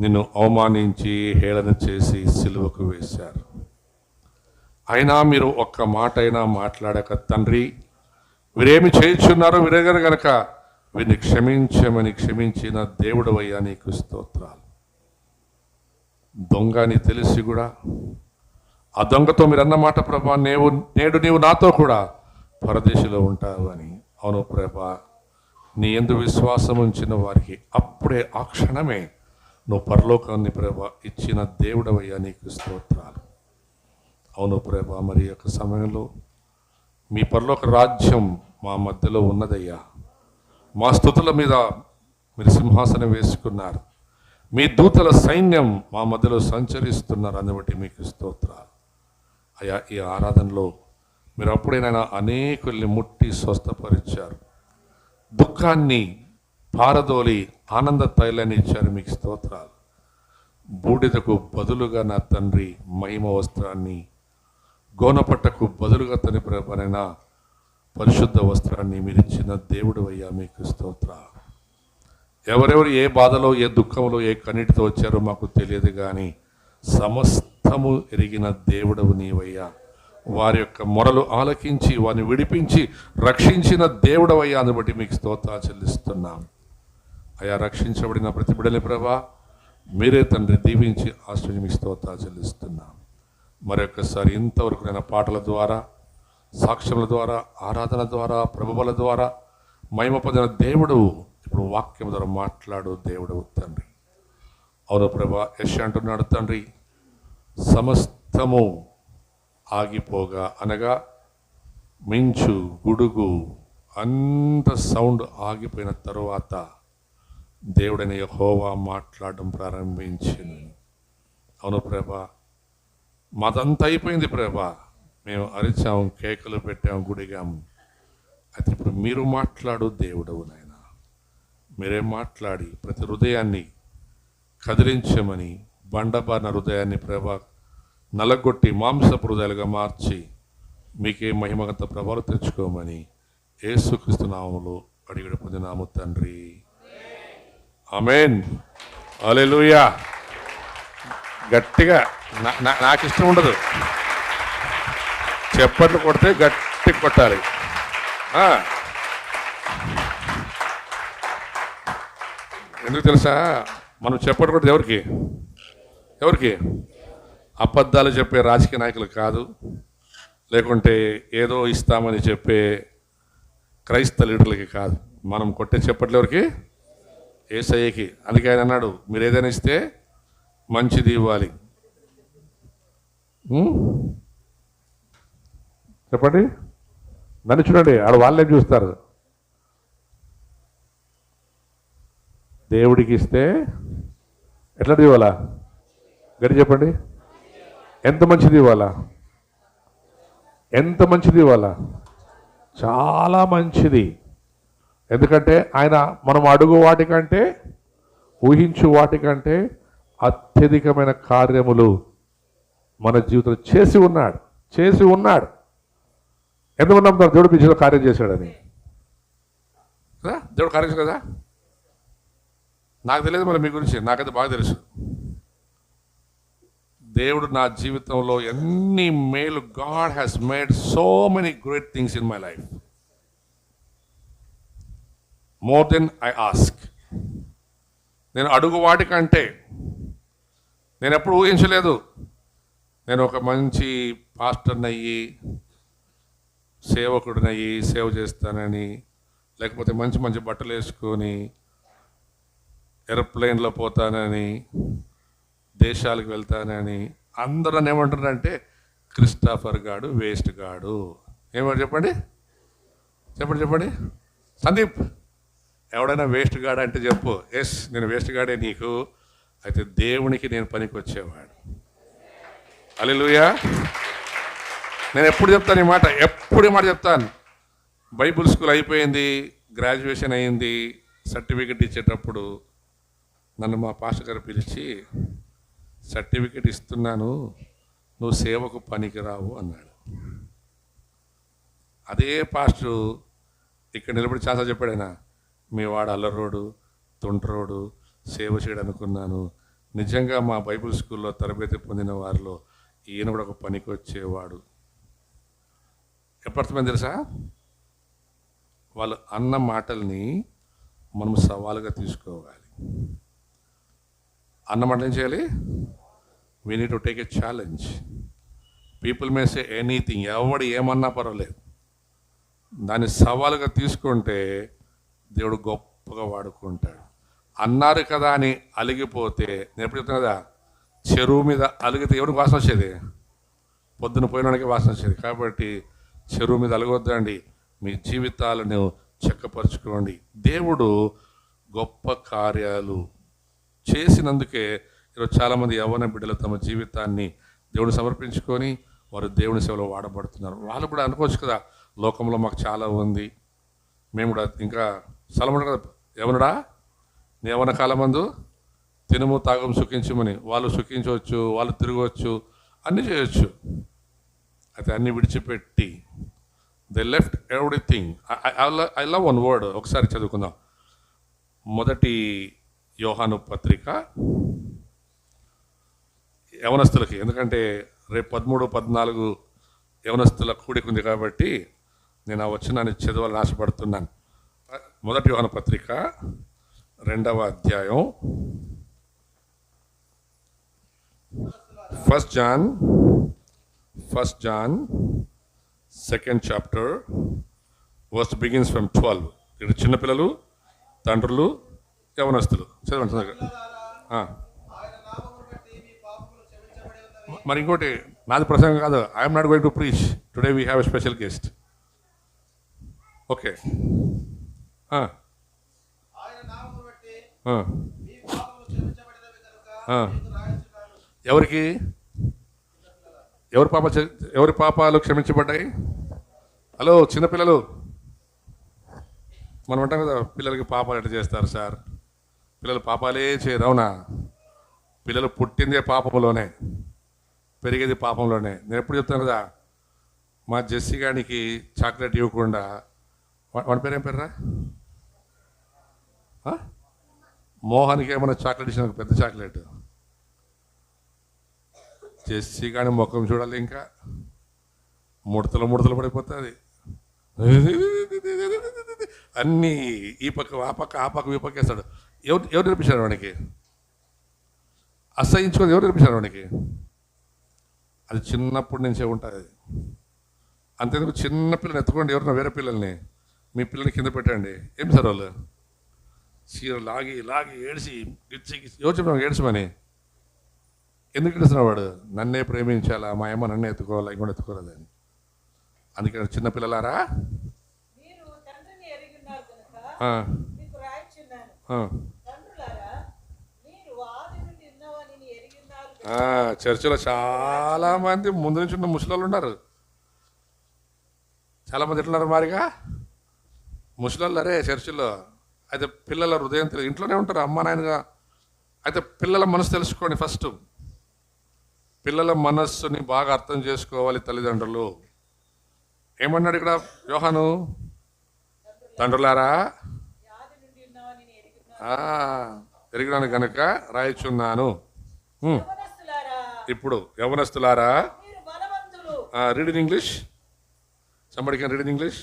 నిన్ను అవమానించి హేళన చేసి సిలువకు వేశారు. అయినా మీరు ఒక్క మాట అయినా మాట్లాడక తండ్రి వీరేమి చేయించున్నారో వీరెగరు గనక వీరిని క్షమించమని క్షమించిన దేవుడు అయ్యా నీకు స్తోత్రాలు. దొంగ అని తెలిసి కూడా ఆ దొంగతో మీరు అన్నమాట ప్రభా నేవు నేడు నీవు నాతో కూడా పరదేశిలో ఉంటావు అని. అవును ప్రభా నీ ఎందు విశ్వాసం ఉంచిన వారికి అప్పుడే ఆ క్షణమే నువ్వు పరలోకాన్ని ప్రభా ఇచ్చిన దేవుడవయ్యా నీకు స్తోత్రాలు అవును ప్రభా మరి యొక్క సమయంలో మీ పరలోక రాజ్యం మా మధ్యలో ఉన్నదయ్యా. మా స్థుతుల మీద మీరు సింహాసనం వేసుకున్నారు. మీ దూతల సైన్యం మా మధ్యలో సంచరిస్తున్నారు అని బట్టి మీకు స్తోత్రాలు అయ్యా ఈ ఆరాధనలో మీరు అప్పుడైనా అనేకుల్ని ముట్టి స్వస్థపరిచారు. దుఃఖాన్ని పారదోలి ఆనంద తైలాన్ని ఇచ్చారు మీకు స్తోత్రాలు. బూడిదకు బదులుగా నా తండ్రి మహిమ వస్త్రాన్ని గోనపట్టకు బదులుగా తని ప్రపరైన పరిశుద్ధ వస్త్రాన్ని మీరు ఇచ్చిన దేవుడు అయ్యా మీకు స్తోత్రాలు. ఎవరెవరు ఏ బాధలో ఏ దుఃఖంలో ఏ కన్నిటితో వచ్చారో మాకు తెలియదు కానీ సమస్తము ఎరిగిన దేవుడవు నీవయ్యా. వారి యొక్క మొరలు ఆలకించి వారిని విడిపించి రక్షించిన దేవుడవయ్యా అని బట్టి మీకు స్తోత్ర చెల్లిస్తున్నాం. అయా రక్షించబడిన ప్రతి బిడలి ప్రభా. మీరే తండ్రి దీవించి ఆశ్రయం మీకు స్తోత్ర చెల్లిస్తున్నాం. మరొకసారి ఇంతవరకు నేను పాటల ద్వారా సాక్ష్యముల ద్వారా ఆరాధన ద్వారా ప్రభువుల ద్వారా మహిమ పొందిన దేవుడు ఇప్పుడు వాక్యం ద్వారా మాట్లాడు దేవుడు తండ్రి. అవును ప్రభా యశ అంటున్నాడు తండ్రి సమస్తము ఆగిపోగా అనగా మించు గుడుగు అంత సౌండ్ ఆగిపోయిన తరువాత దేవుడైన యహోవా మాట్లాడడం ప్రారంభించింది. అవును ప్రభా మాదంతా అయిపోయింది ప్రభా. మేము అరిచాము కేకలు పెట్టాము గుడిగాము. అయితే ఇప్పుడు మీరు మాట్లాడు దేవుడవు నాయన. మీరే మాట్లాడి ప్రతి హృదయాన్ని కదిలించమని బండబారిన హృదయాన్ని ప్రభా నలగొట్టి మాంసపు హృదయాలుగా మార్చి మీకే మహిమగత ప్రభావం తెచ్చుకోమని ఏసుక్రీస్తు నామములు అడిగిడ పొందినాము తండ్రి. ఆమెన్. అలెలుయా గట్టిగా నా- నా- నాకు ఇష్టం ఉండదు. చెప్పట్లు కొడితే గట్టి కొట్టాలి. ఎందుకు తెలుసా? మనం చెప్పట్లు కొడితే ఎవరికి? ఎవరికి? అబద్ధాలు చెప్పే రాజకీయ నాయకులు కాదు. లేకుంటే ఏదో ఇస్తామని చెప్పే క్రైస్తవ లీడర్లకి కాదు. మనం కొట్టే చెప్పట్లు ఏసఐకి అందుకే ఆయన అన్నాడు మీరు ఏదైనా ఇస్తే మంచిది ఇవ్వాలి. చెప్పండి. నన్ను చూడండి ఆడ వాళ్ళే చూస్తారు. దేవుడికి ఇస్తే ఎట్లా ఇవ్వాలా? గడి చెప్పండి. ఎంత మంచిది ఇవ్వాలా? ఎంత మంచిది ఇవ్వాలా? చాలా మంచిది. ఎందుకంటే ఆయన మనం అడుగు వాటికంటే ఊహించు వాటికంటే అత్యధికమైన కార్యములు మన జీవితంలో చేసి ఉన్నాడు చేసి ఉన్నాడు. ఎందుకు నమ్ముతారు? దేవుడు పిచ్చిలో కార్యం చేశాడని. కదా? దేవుడు కార్యం కదా? నాకు తెలియదు మరి మీ గురించి నాకైతే బాగా తెలుసు. దేవుడు నా జీవితంలో ఎన్ని మేలు God has made so many great things in my life more than I ask నేను అడుగు వాటికంటే నేను ఎప్పుడు ఊహించలేదు. నేను ఒక మంచి పాస్టర్ని అయ్యి సేవకుడినయ్యి సేవ చేస్తానని లేకపోతే మంచి మంచి బట్టలు వేసుకొని ఏరోప్లేన్లో పోతానని దేశాలకు వెళ్తానని అందరూ నన్ను ఏమంటారంటే క్రిస్టాఫర్ గాడు వేస్ట్ గాడు. ఏమంటారు చెప్పండి? చెప్పండి చెప్పండి. సందీప్ ఎవడైనా వేస్ట్ గాడ్ అంటే చెప్పు ఎస్ నేను వేస్ట్ గాడే నీకు. అయితే దేవునికి నేను పనికి వచ్చేవాడు. అలెలుయా నేను ఎప్పుడు చెప్తాను ఈ మాట? ఎప్పుడు ఈ మాట చెప్తాను. బైబుల్ స్కూల్ అయిపోయింది గ్రాడ్యుయేషన్ అయింది సర్టిఫికెట్ ఇచ్చేటప్పుడు నన్ను మా పాస్టర్ గారు పిలిచి సర్టిఫికెట్ ఇస్తున్నాను నువ్వు సేవకు పనికిరావు అన్నాడు. అదే పాస్టర్ ఇక్కడ నిలబడి చాలా చెప్పాడు ఆయన మీ వాడు అల్లరోడు తుంటరోడు సేవ చేయడనుకున్నాను. నిజంగా మా బైబిల్ స్కూల్లో తరబేతి పొందిన వారిలో ఈయన కూడా ఒక పనికి వచ్చేవాడు ఎప్పటిమైంది తెలుసా? వాళ్ళు అన్న మాటల్ని మనం సవాలుగా తీసుకోవాలి. అన్న మాటలు ఏం చేయాలి? We need to take a challenge people may say anything ఎవడు ఏమన్నా పర్వాలేదు. దాన్ని సవాలుగా తీసుకుంటే దేవుడు గొప్పగా వాడుకుంటాడు. అన్నారు కదా అని అలిగిపోతే నేను ఎప్పుడు కదా చెరువు మీద అలిగితే ఎవరికి వాసన వచ్చేది? పొద్దున పోయినానికి వాసన వచ్చేది. కాబట్టి చెరువు మీద అలగొద్దండి. మీ జీవితాలను చెక్కపరచుకోండి. దేవుడు గొప్ప కార్యాలు చేసినందుకే ఈరోజు చాలామంది యవ్వన బిడ్డలు తమ జీవితాన్ని దేవుడు సమర్పించుకొని వారు దేవుని సేవలో వాడబడుతున్నారు. వాళ్ళు కూడా అనుకోవచ్చు కదా లోకంలో మాకు చాలా ఉంది. మేము కూడా ఇంకా సలముడు కదా యవనుడా కాలమందు? తినము తాగము సుఖించమని. వాళ్ళు సుఖించవచ్చు వాళ్ళు తిరగవచ్చు అన్నీ చేయొచ్చు. అయితే అన్నీ విడిచిపెట్టి they left everything I love one word ఒకసారి చదువుకుందాం. మొదటి యోహాను పత్రిక యవనస్తులకి. ఎందుకంటే రేపు పదమూడు పద్నాలుగు యవనస్తుల కూడికుంది కాబట్టి నేను ఆ వచనాన్ని చదవాలని ఆశపడుతున్నాను. మొదటి యోహాను పత్రిక రెండవ అధ్యాయం. First John first John second chapter worst begins from twelve ఇక్కడ చిన్నపిల్లలు తండ్రులు యవనస్తులు. చదవండి మరి ఇంకోటి నాది ప్రసంగం కాదు. I'm not going to preach today we have a special guest okay ఆయన నామమును బట్టి Ah. మీ పాపములు క్షమించబడినవి కనుక ఆ. మీకు రాయించున్నాను. ఎవరికి? ఎవరి పాప ఎవరి పాపాలు క్షమించబడ్డాయి? హలో చిన్నపిల్లలు మనం అంటాం కదా పిల్లలకి పాపాలు ఎట్లా చేస్తారు సార్? పిల్లలు పాపాలే చేయరు అవునా? పిల్లలు పుట్టిందే పాపంలోనే పెరిగేది పాపంలోనే. నేను ఎప్పుడు చెప్తాను కదా మా జెస్సీ గానికి చాక్లెట్ ఇవ్వకుండా వాడి పేరు ఏం పేరురా మోహన్కి ఏమైనా చాక్లెట్ ఇచ్చిన పెద్ద చాక్లెట్. చేసి కానీ ముఖం చూడాలి ఇంకా. ముడతలు ముడతలు పడిపోతుంది. అన్నీ ఈ పక్క ఆ పక్క ఆ పక్క ఈ పక్క వేస్తాడు. ఎవరు ఎవరు నేర్పించారు వాడికి అసహించుకొని ఎవరు నేర్పించారు వాడికి అది చిన్నప్పటి నుంచే ఉంటుంది. అంతేందుకు చిన్న పిల్లని ఎత్తుకోండి ఎవరైనా వేరే పిల్లల్ని. మీ పిల్లల్ని కింద పెట్టండి. ఏం సార్ వాళ్ళు? చీర లాగి లాగి ఏడిసి గిచ్చి ఎవరు చెప్పిన ఏడ్చమని? ఎందుకు ఏడుస్తున్నాడు వాడు? నన్నే ప్రేమించాలా? మా అమ్మ నన్నే ఎత్తుకోవాలా? ఇంకోటి ఎత్తుకోలేదని అందుకని చిన్నపిల్లలారా చర్చిలో చాలా మంది ముందు నుంచి ఉన్న ముసలోళ్ళు ఉన్నారు. చాలా మంది ఎట్లున్నారు మారిగా? ముసలోళ్ళు అరే చర్చిలో. అయితే పిల్లల హృదయం తెలి ఇంట్లోనే ఉంటారు అమ్మ నాయనగా. అయితే పిల్లల మనసు తెలుసుకోండి ఫస్ట్. పిల్లల మనస్సుని బాగా అర్థం చేసుకోవాలి తల్లిదండ్రులు. ఏమన్నాడు ఇక్కడ యోహాను? తండ్రులారా? ఎరిగినాను గనుక రాయిచున్నాను. ఇప్పుడు యవనస్తులారా? మీరు బలవంతులు. Read in English somebody can read in English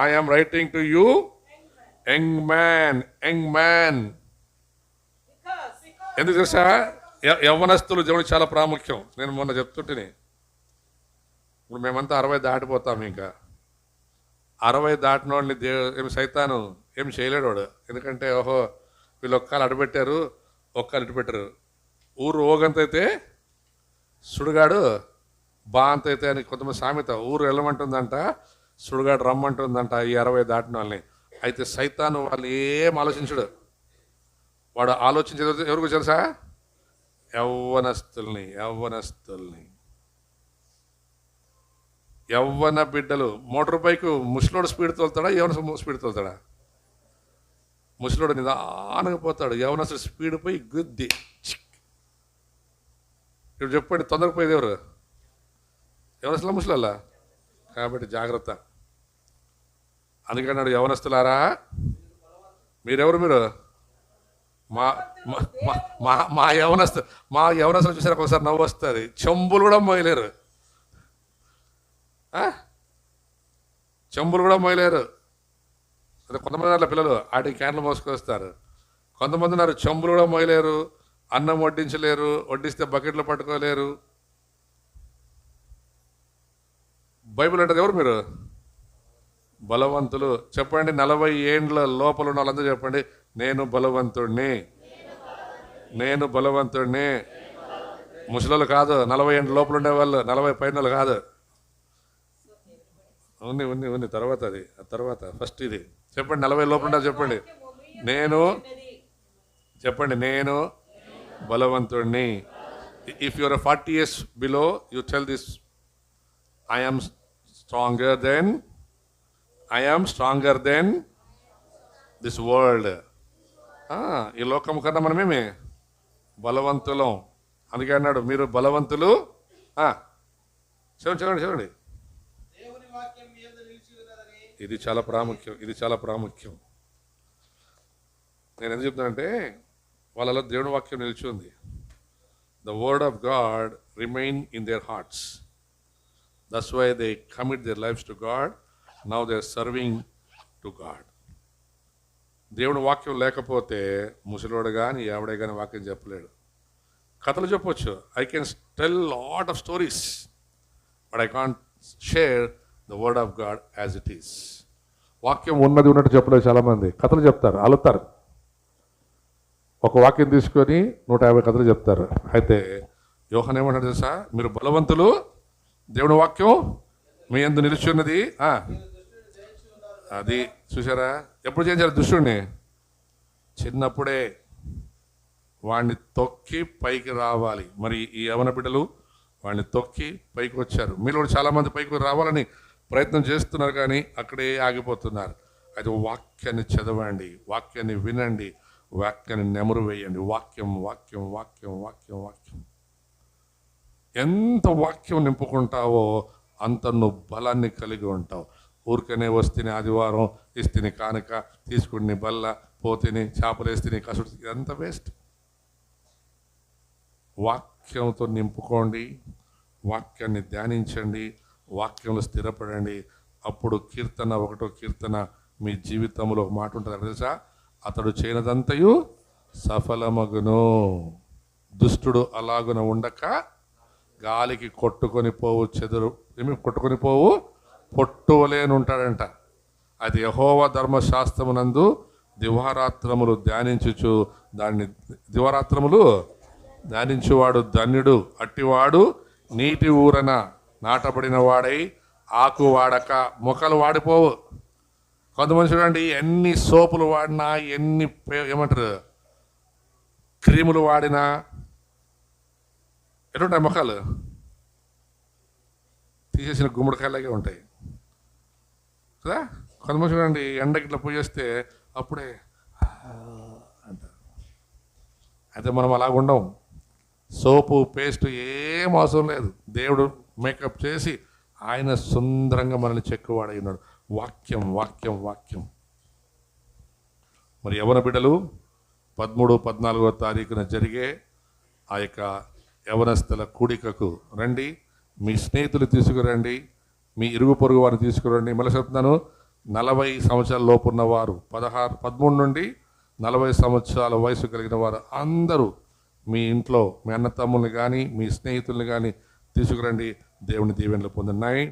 I am writing to you young man young man ఎందుకు తెలుసా? య- యవ్వనస్తులు దేవుడికి చాలా ప్రాముఖ్యం. నేను మొన్న చెప్తుంటేనే. ఇప్పుడు మేమంతా అరవై దాటిపోతాం ఇంకా. అరవై దాటినోడిని దే ఏమి సైతాను ఏం చేయలేడు వాడు. ఎందుకంటే ఓహో వీళ్ళు ఒక్కలు అడబెట్టారు ఒక్కలు ఇటుపెట్టారు ఊరు ఓగంత అయితే సుడుగాడు బా అంత అయితే అని కొంతమంది సామెత ఊరు వెళ్ళమంటుందంట సుడుగాడు రమ్మంటుందంట ఈ అరవై దాటిన వాళ్ళని. అయితే సైతాను వాళ్ళు ఏం ఆలోచించడు. వాడు ఆలోచించేది ఎవరికి తెలుసా? యవ్వనస్తుల్ని యవ్వనస్తుల్ని. ఎవన బిడ్డలు. మోటార్ బైక్ ముసలోడు స్పీడ్ తోలుతాడా? యవ్వన స్పీడ్ తోలుతాడా? ముసలోడు నిదానంగా పోతాడు. యవనస్తుడు స్పీడ్ పోయి గుద్ది. ఇప్పుడు చెప్పండి తొందరగా పోయేది ఎవరు? యవనస్తుల ముసలల్లా కాబట్టి జాగ్రత్త. అందుకన్నాడు యవనస్తులారా మీరెవరు మీరు? మా మా- మా- మా మా యవనస్తు మా యవనస్తులు చూసారు? ఒకసారి నవ్వు వస్తుంది చెంబులు కూడా మోయలేరు. చెంబులు కూడా మోయలేరు. అదే కొంతమంది అట్లా పిల్లలు ఆటికి క్యాన్లు మోసుకొస్తారు. కొంతమంది ఉన్నారు చెంబులు కూడా మోయలేరు అన్నం వడ్డించలేరు వడ్డిస్తే బకెట్లు పట్టుకోలేరు. బైబిల్ అంటది ఎవరు మీరు? బలవంతులు. చెప్పండి నలభై ఏండ్ల లోపల ఉన్న వాళ్ళందరూ చెప్పండి నేను బలవంతుడిని నేను బలవంతుడిని ముసలు కాదు నలభై ఏండ్ల లోపల ఉండేవాళ్ళు నలభై పైన వాళ్ళు కాదు. ఉంది ఉంది ఉంది. తర్వాత అది ఆ తర్వాత ఫస్ట్ ఇది. చెప్పండి నలభై లోపల చెప్పండి. నేను చెప్పండి నేను బలవంతుడిని if your forty years below you tell this I am stronger than I am stronger than this world ఈ లోకం కన్నా మనమేమి బలవంతులం. అందుకే అన్నాడు మీరు బలవంతులు. చూడండి చూడండి చూడండి చూడండి దేవుని వాక్యం మీ యందు నిలిచి ఉన్నదని ఇది చాలా ప్రాముఖ్యం ఇది చాలా ప్రాముఖ్యం. నేను ఎందుకు చెప్తానంటే వాళ్ళలో దేవుని వాక్యం నిలిచి ఉంది the word of God remain in their hearts that's why they commit their lifes to God now they are serving to God దేవుని వాక్యం లేకపోతే ముసలోడు కానీ ఎవడే కానీ వాక్యం చెప్పలేడు. కథలు చెప్పొచ్చు. I can tell lot of stories but I can't share the word of God as it is వాక్యం ఉన్నది ఉన్నట్టు చెప్పలేదు చాలామంది. కథలు చెప్తారు అలుతారు. ఒక వాక్యం తీసుకొని నూట యాభై కథలు చెప్తారు. అయితే యోహన్ ఏమంటాడు తెలుసా? మీరు బలవంతులు దేవుని వాక్యం మీ ఎందు నిలిచి ఉన్నది. అది చూసారా ఎప్పుడు చేయించారు దుష్టుడిని? చిన్నప్పుడే వాడిని తొక్కి పైకి రావాలి. మరి ఈ యవన బిడ్డలు వాడిని తొక్కి పైకి వచ్చారు మీరు కూడా చాలామంది పైకి రావాలని ప్రయత్నం చేస్తున్నారు కానీ అక్కడే ఆగిపోతున్నారు. అయితే వాక్యాన్ని చదవండి వాక్యాన్ని వినండి వాక్యాన్ని నెమరు వేయండి. వాక్యం వాక్యం వాక్యం వాక్యం వాక్యం. ఎంత వాక్యం నింపుకుంటావో అంత నువ్వు బలాన్ని కలిగి ఉంటావు. ఊరికనే వస్తేనే ఆదివారం ఇస్తేనే కానుక తీసుకుని బల్ల పోతేనే చేపలు వేస్తేనే కసుడు ఇదంతా వేస్ట్. వాక్యంతో నింపుకోండి వాక్యాన్ని ధ్యానించండి వాక్యంలో స్థిరపడండి. అప్పుడు కీర్తన ఒకటో కీర్తన మీ జీవితంలో ఒక మాట ఉంటుంది తెలుసా? అతడు చేయనదంతయు సఫలమగును. దుష్టుడు అలాగున ఉండక గాలికి కొట్టుకొని పోవు చెదురు ఏమి? కొట్టుకొని పోవు పొట్టువలేని ఉంటాడంట. అది యహోవ ధర్మశాస్త్రమునందు దివారాత్రములు ధ్యానించుచు దాన్ని దివారాత్రములు ధ్యానించువాడు ధన్యుడు అట్టివాడు నీటి ఊరన నాటబడిన వాడై ఆకు వాడక మొక్కలు వాడిపోవు. కొంతమంది చూడండి ఎన్ని సోపులు వాడినా ఎన్ని ఏమంటారు క్రీములు వాడినా ఎట్లుంటాయి మొక్కలు? తీసేసిన గుమ్మడికాయలాగే ఉంటాయి. కదా? కొంతమంది చూడండి ఎండకి ఇట్లా పోయేస్తే అప్పుడే అంటారు అయితే మనం అలాగుండం సోపు పేస్ట్ ఏం అవసరం లేదు. దేవుడు మేకప్ చేసి ఆయన సుందరంగా మనల్ని చెక్కువాడై ఉన్నాడు. వాక్యం వాక్యం వాక్యం. మరి యవన బిడ్డలు? పదమూడు పద్నాలుగో తారీఖున జరిగే ఆ యొక్క యవనస్థల కూడికకు రండి. మీ స్నేహితులు తీసుకురండి. మీ ఇరుగు పొరుగు వారిని తీసుకురండి. మళ్ళీ చెప్తున్నాను నలభై సంవత్సరాల లోపు ఉన్నవారు పదహారు పదమూడు నుండి నలభై సంవత్సరాల వయసు కలిగిన వారు అందరూ మీ ఇంట్లో మీ అన్న తమ్ముల్ని కానీ మీ స్నేహితుల్ని కానీ తీసుకురండి. దేవుని దీవెనలు పొందినాయి.